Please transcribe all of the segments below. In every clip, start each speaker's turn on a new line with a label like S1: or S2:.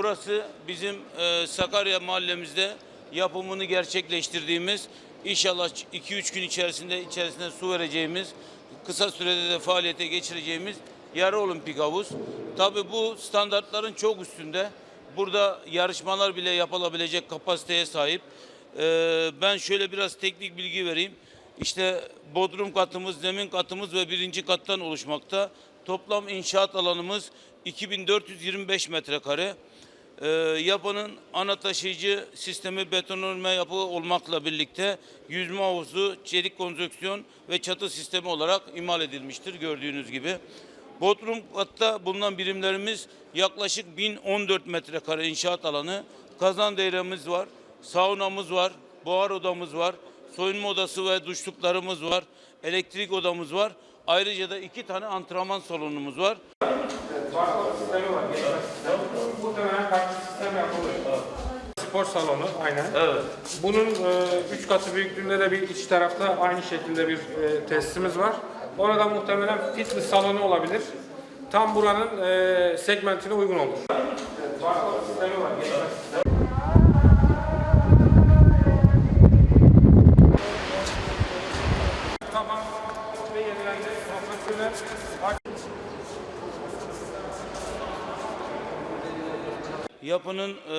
S1: burası bizim e, Sakarya mahallemizde yapımını gerçekleştirdiğimiz inşallah 2-3 gün içerisinde içerisinde su vereceğimiz kısa sürede de faaliyete geçireceğimiz yarı olimpik havuz. Tabii bu standartların çok üstünde. Burada yarışmalar bile yapılabilecek kapasiteye sahip. Ee, ben şöyle biraz teknik bilgi vereyim. İşte bodrum katımız, zemin katımız ve birinci kattan oluşmakta. Toplam inşaat alanımız 2425 metrekare. Ee, yapının ana taşıyıcı sistemi betonarme yapı olmakla birlikte yüzme havuzu, çelik konstrüksiyon ve çatı sistemi olarak imal edilmiştir gördüğünüz gibi. Bodrum katta bulunan birimlerimiz yaklaşık 1014 metrekare inşaat alanı. Kazan dairemiz var, saunamız var, buhar odamız var, soyunma odası ve duşluklarımız var, elektrik odamız var. Ayrıca da iki tane antrenman salonumuz var.
S2: Barkod Muhtemelen kartlı sistem yapılır. Spor salonu aynen.
S1: Evet.
S2: Bunun e, üç katı büyüklüğünde de bir iç tarafta aynı şekilde bir e, tesisimiz var. Orada muhtemelen fitness salonu olabilir. Tam buranın e, segmentine uygun olur. Barkod sistemi var. geçme sistemi.
S1: Yapının e,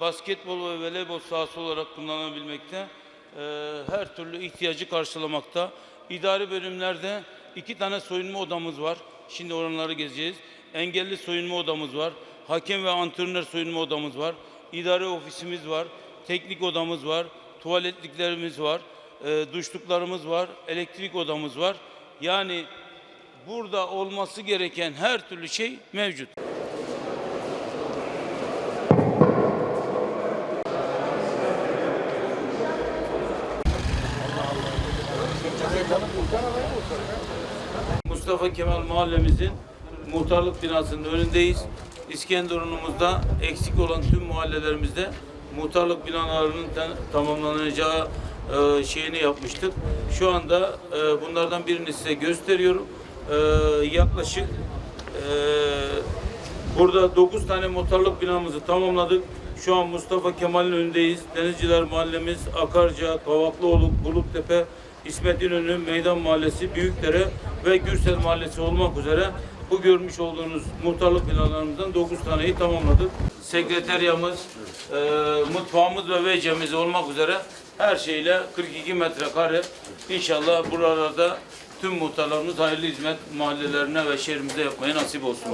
S1: basketbol ve voleybol sahası olarak kullanılabilmekte. E, her türlü ihtiyacı karşılamakta. İdari bölümlerde iki tane soyunma odamız var. Şimdi oranları gezeceğiz. Engelli soyunma odamız var. Hakem ve antrenör soyunma odamız var. İdari ofisimiz var. Teknik odamız var. Tuvaletliklerimiz var. E, duşluklarımız var. Elektrik odamız var. Yani burada olması gereken her türlü şey mevcut. Mustafa Kemal mahallemizin muhtarlık binasının önündeyiz. İskenderun'umuzda eksik olan tüm mahallelerimizde muhtarlık binalarının ta- tamamlanacağı e, şeyini yapmıştık. Şu anda e, bunlardan birini size gösteriyorum. E, yaklaşık e, burada 9 tane muhtarlık binamızı tamamladık. Şu an Mustafa Kemal'in önündeyiz. Denizciler Mahallemiz, Akarca, Kavaklıoğlu, Buluttepe, İsmet İnönü, Meydan Mahallesi, Büyükdere ve Gürsel Mahallesi olmak üzere bu görmüş olduğunuz muhtarlık binalarımızdan 9 taneyi tamamladık. Sekreteryamız, e, mutfağımız ve WC'miz olmak üzere her şeyle 42 metrekare. İnşallah buralarda tüm muhtarlarımız hayırlı hizmet mahallelerine ve şehrimize yapmaya nasip olsun.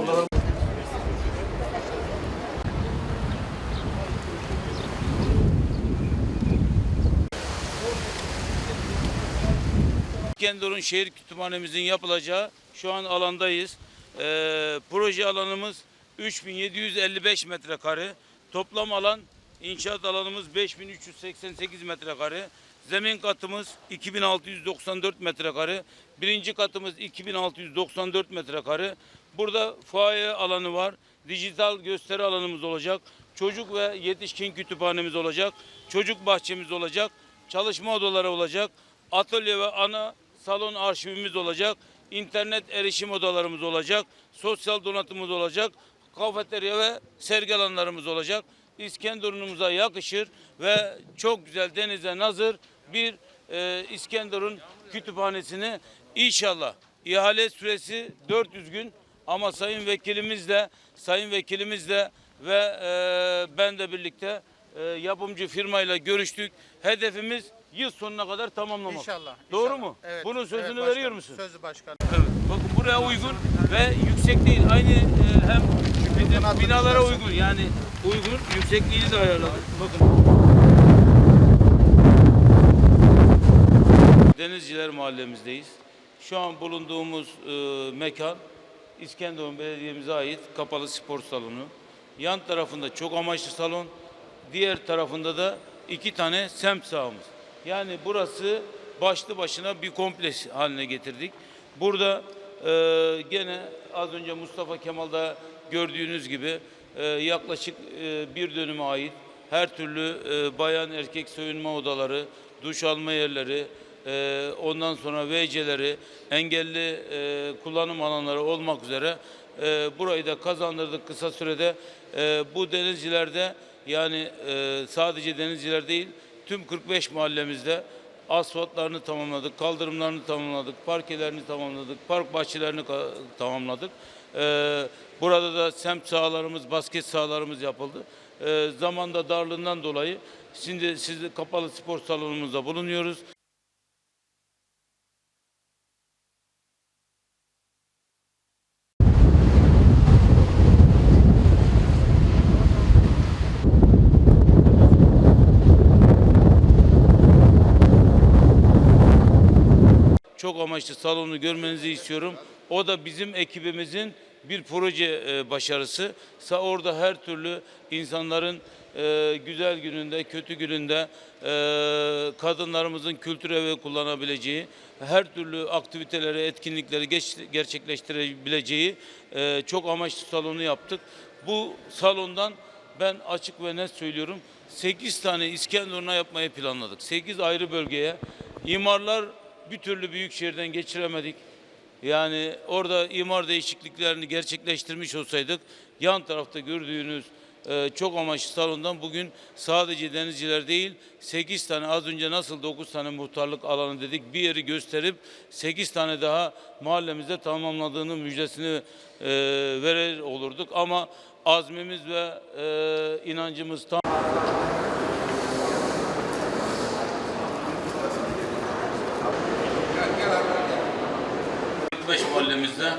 S1: İskenderun Şehir Kütüphanemizin yapılacağı şu an alandayız. Ee, proje alanımız 3755 metrekare. Toplam alan inşaat alanımız 5388 metrekare. Zemin katımız 2694 metrekare. Birinci katımız 2694 metrekare. Burada fuaye alanı var. Dijital gösteri alanımız olacak. Çocuk ve yetişkin kütüphanemiz olacak. Çocuk bahçemiz olacak. Çalışma odaları olacak. Atölye ve ana salon arşivimiz olacak. İnternet erişim odalarımız olacak. Sosyal donatımız olacak. Kafeterya ve sergi alanlarımız olacak. İskenderun'umuza yakışır ve çok güzel denize nazır bir e, İskenderun kütüphanesini inşallah ihale süresi 400 gün ama sayın vekilimiz de sayın vekilimiz de ve e, ben de birlikte e, yapımcı firmayla görüştük. Hedefimiz yıl sonuna kadar tamamlamak.
S3: İnşallah.
S1: Doğru
S3: inşallah.
S1: mu?
S3: Evet.
S1: Bunun sözünü
S3: evet,
S1: veriyor musun?
S3: Sözü başkanım.
S1: Evet. Bakın buraya uygun ve yüksek değil. Aynı e, hem
S3: kanatlı
S1: binalara uygun. Yani uygun. Yüksekliğini de ayarladık. Bakın. Denizciler Mahallemizdeyiz. Şu an bulunduğumuz e, mekan İskenderun Belediye'mize ait kapalı spor salonu. Yan tarafında çok amaçlı salon, diğer tarafında da iki tane semt sahamız. Yani burası başlı başına bir kompleks haline getirdik. Burada e, gene az önce Mustafa Kemal'da gördüğünüz gibi e, yaklaşık e, bir dönüme ait her türlü e, bayan erkek soyunma odaları, duş alma yerleri, e, ondan sonra WC'leri, engelli e, kullanım alanları olmak üzere E, burayı da kazandırdık kısa sürede. E, bu denizcilerde yani e, sadece denizciler değil tüm 45 mahallemizde asfaltlarını tamamladık, kaldırımlarını tamamladık, parkelerini tamamladık, park bahçelerini tamamladık. Ee, burada da semt sahalarımız, basket sahalarımız yapıldı. Ee, zamanda darlığından dolayı şimdi siz kapalı spor salonumuzda bulunuyoruz. Çok amaçlı salonu görmenizi istiyorum. O da bizim ekibimizin bir proje e, başarısı. Orada her türlü insanların e, güzel gününde, kötü gününde e, kadınlarımızın kültür evi kullanabileceği, her türlü aktiviteleri, etkinlikleri gerçekleştirebileceği çok amaçlı salonu yaptık. Bu salondan ben açık ve net söylüyorum 8 tane İskenderun'a yapmayı planladık. 8 ayrı bölgeye. İmarlar bir türlü büyük şehirden geçiremedik. Yani orada imar değişikliklerini gerçekleştirmiş olsaydık yan tarafta gördüğünüz e, çok amaçlı salondan bugün sadece denizciler değil 8 tane az önce nasıl 9 tane muhtarlık alanı dedik bir yeri gösterip 8 tane daha mahallemizde tamamladığını müjdesini e, verir olurduk ama azmimiz ve e, inancımız tam 45 mahallemizde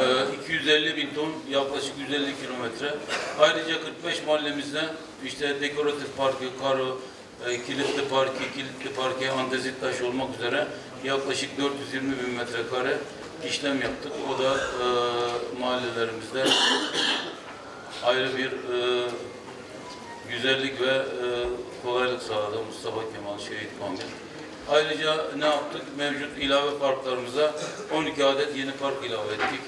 S1: e, 250 bin ton yaklaşık 150 kilometre. Ayrıca 45 mahallemizde işte dekoratif parkı, karo, e, kilitli parkı, kilitli parke, andezit taş olmak üzere yaklaşık 420 bin metrekare işlem yaptık. O da e, mahallelerimizde ayrı bir e, güzellik ve e, kolaylık sağladı Mustafa Kemal Şehit Kamil. Ayrıca ne yaptık? Mevcut ilave parklarımıza 12 adet yeni park ilave ettik.